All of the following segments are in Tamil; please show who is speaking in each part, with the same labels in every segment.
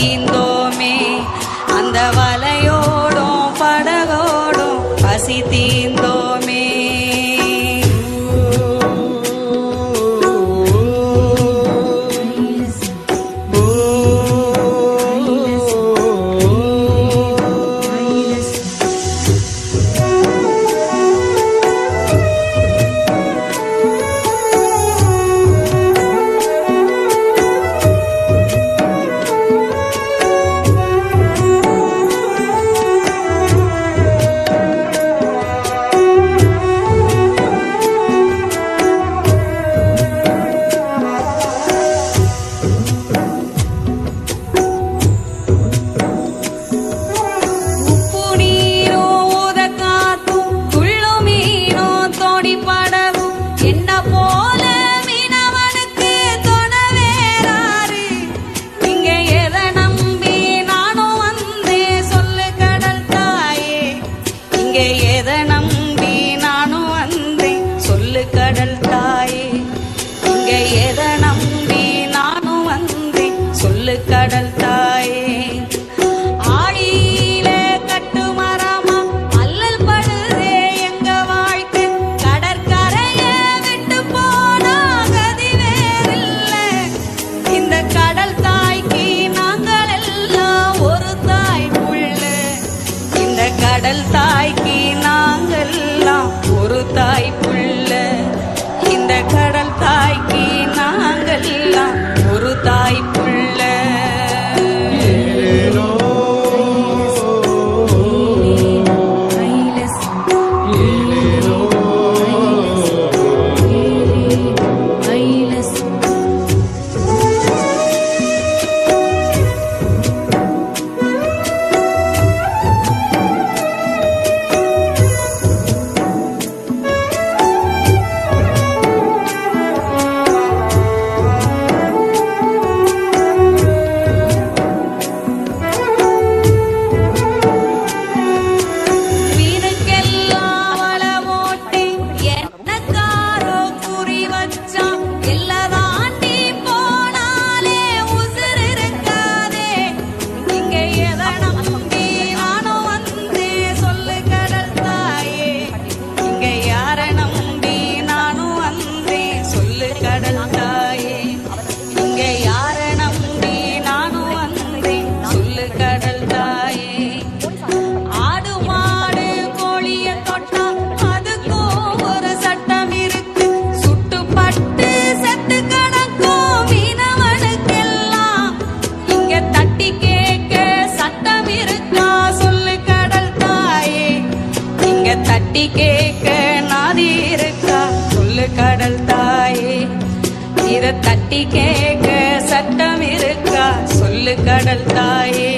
Speaker 1: தீந்தோமே அந்த வலையோடும் படகோடும் பசி தீ கேட்க நாதி இருக்கா? சொல்லு கடல் தாயே. இத தட்டி கேட்க சட்டம் இருக்கா? சொல்லு கடல் தாயே.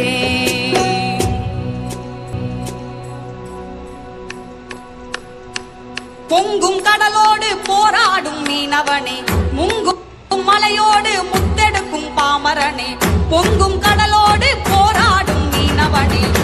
Speaker 1: பொங்கும் கடலோடு போராடும் மீனவனே. முங்கும் மலையோடு முத்தெடுக்கும் பாமரனே. பொங்கும் கடலோடு போராடும் மீனவனே.